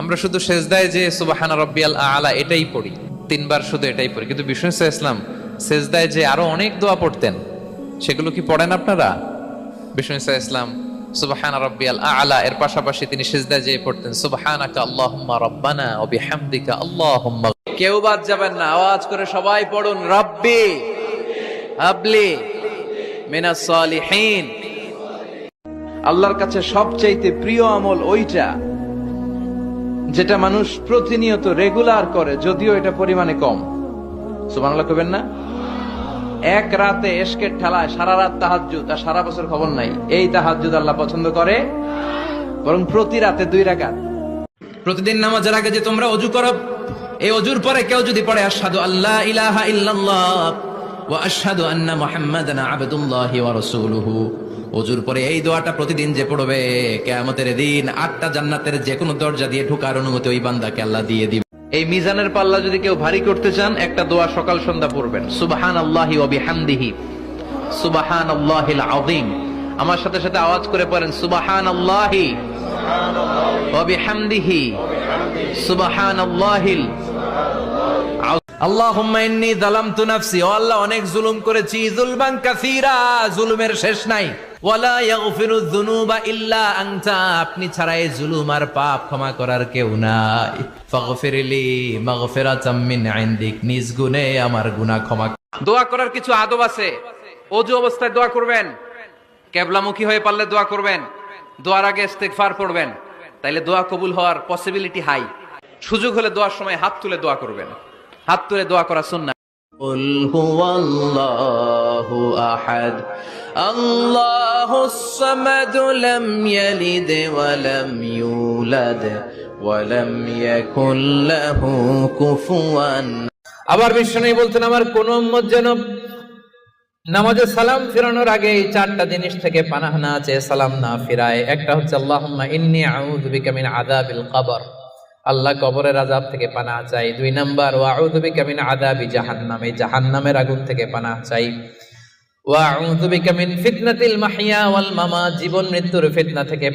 আমরা শুধু সেজদায় যে সুবাহানা রব্বিয়াল আলা এটাই পড়ি, তিনবার শুধু এটাই পড়ি। কিন্তু বিষ্ণু ইসা ইসলাম সেজদায় যে আরও অনেক দোয়া পড়তেন, সেগুলো কি পড়েন আপনারা? বিষ্ণু ইসা ইসলাম সুবাহানা রব্বিয়াল আলা এর পাশাপাশি তিনি সেজদায় যে পড়তেন, সুবাহানাকা আল্লাহুম্মা রব্বানা ও বিহামদিকা আল্লাহুম্মা কেউ বাদ যাবেন না, আওয়াজ করে সবাই পড়ুন, রব্বি হাবলি মিনাস সালিহিন। আল্লাহর কাছে সবচাইতে প্রিয় আমল ওইটা যেটা মানুষ প্রতিনিয়ত রেগুলার করে, যদিও এটা পরিমাণে কম। সুবহানাল্লাহ কবেন না? এক রাতে এসকের ঠেলায় সারা রাত তাহাজ্জুদ, আর সারা বছর খবর নাই। এই তাহাজ্জুদ আল্লাহ পছন্দ করে, বরং প্রতি রাতে দুই রাকাত। প্রতিদিন নামাজের আগে যে তোমরা অজু করো, এই অজুর পরে কেউ যদি পড়ে আসাদু আল্লাহ ইলাহা ইল্লাল্লাহ ওয়া আশহাদু আন্না মুহাম্মাদান আবদুল্লাহি ওয়া রাসূলুহু। অজুর পরে এই দোয়াটা প্রতিদিন যে পড়বে, কিয়ামতের দিন আটটা জান্নাতের যে কোনো দরজা দিয়ে ঢোকার অনুমতি ওই বান্দাকে আল্লাহ দিয়ে দিবে। এই মিজানের পাল্লা যদি কেউ ভারী করতে চান, একটা দোয়া সকাল সন্ধ্যা পড়বেন। সুবাহান আল্লাহি ওবিহামদিহি সুবাহান আল্লাহিল আযীম। আমার সাথে সাথে আওয়াজ করে পড়েন সুবাহান আল্লাহি ওবিহামদিহি সুবাহান আল্লাহিল আল্লাহ, অনেক জুলুম করেছি। জুলমান কাসীরা। জুলুমের শেষ নাই। আপনি ছাড়া এই জুলুম আর পাপ ক্ষমা করার কেউ নাই। নিজ গুণে আমার গুনাহ ক্ষমা দোয়া করার কিছু আদব আছে? অজু অবস্থায় দোয়া করবেন? কেবলামুখী হয়ে পারলে দোয়া করবেন? দোয়ার আগে ইস্তেগফার পড়বেন? তাইলে দোয়া কবুল হওয়ার পসিবিলিটি হাই সুযোগ হলে দোয়ার সময় হাত তুলে দোয়া করবেন। হাত তুলে দোয়া করা সুন্নাহ। قل هو الله أحد الله الصمد لم يلد ولم يولد ولم يكن له كفوا আবার বিষ্ণু বলছেন আমার কোন উম্মত যেন নামাজে সালাম ফিরানোর আগে এই চারটা জিনিস থেকে পানাহ না আছে সালাম না ফিরায় একটা হচ্ছে আল্লাহুম্মা ইন্নী আউযু বিকা মিন আযাবিল কবর আল্লাহ কবরের আযাব থেকে পানাহ চাই। দুই নাম্বার ওয়া আউযু বিকা মিন আযাবি জাহান্নাম জাহান্নামের আগুন থেকে পানাহ চাই। জীবন মৃত্যুর ফিতনা থেকে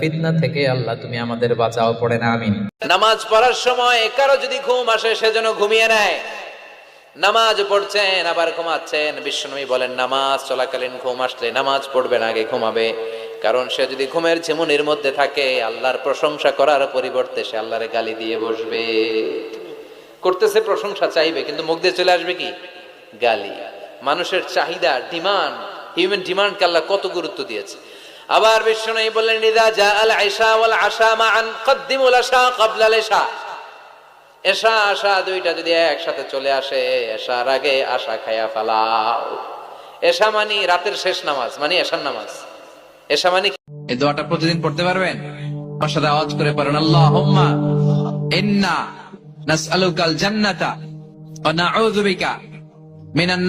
ফিতনা থেকে আল্লাহ তুমি আমাদের বাঁচাও, পড়ে না, আমিন। নামাজ পড়ার সময় কারও যদি ঘুম আসে সেজন্য ঘুমিয়ে নেয়। নামাজ পড়ছেন, আবার ঘুমাচ্ছেন। বিশ্বনবী বলেন, নামাজ চলাকালীন ঘুম আসলে নামাজ পড়বেন আগে ঘুমাবে। কারণ সে যদি ঘুমের ঝিমুনির মধ্যে থাকে, আল্লাহর প্রশংসা করার পরিবর্তে সে আল্লাহরে গালি দিয়ে বসবে। করতেছে প্রশংসা, চাইবে, কিন্তু মুখ দিয়ে চলে আসবে কি? গালি। মানুষের চাহিদা, ডিমান্ড হিউম্যান ডিমান্ডকে আল্লাহ কত গুরুত্ব দিয়েছে। আবার বিশ্বনবী বললেন, ইদা জা দুইটা যদি একসাথে চলে আসে, এশার আগে আশা খায়া ফালাও। এশা মানি রাতের শেষ নামাজ মানে এশার নামাজ। এশা মানে এই দোয়াটা প্রতিদিন পড়তে পারবেন? আমার সাথে আওয়াজ করে পারেন আল্লাহুম্মা ইন্না নাসআলুকাল জান্নাতা ওয়া নাউযু বিকা মিনান